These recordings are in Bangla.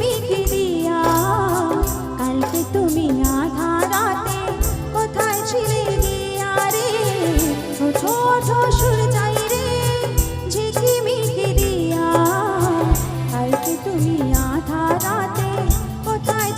তুমি ফিরিয়া কালকে তুমি আধা রাতে কোথায় ছিলে গিয়া রে? ছোট ছোট যাই রে ঝিকিমি ফিরিয়া কালকে তুমি আধা রাতে কোথায়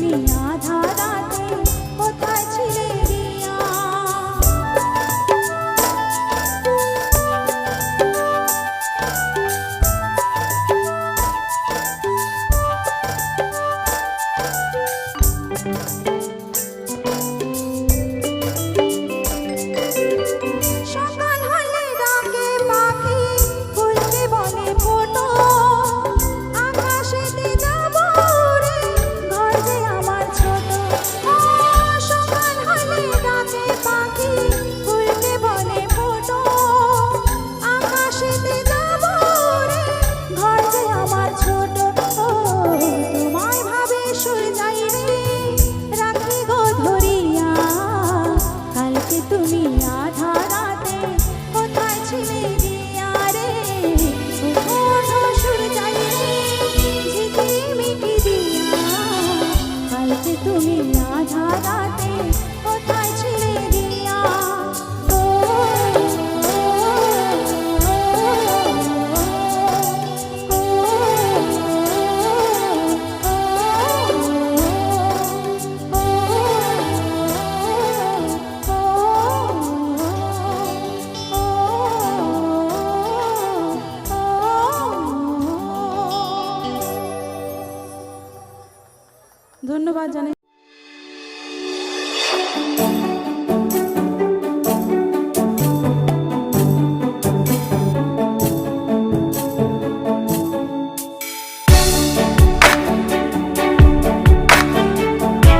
দুনিয়া। ধন্যবাদ জানাই।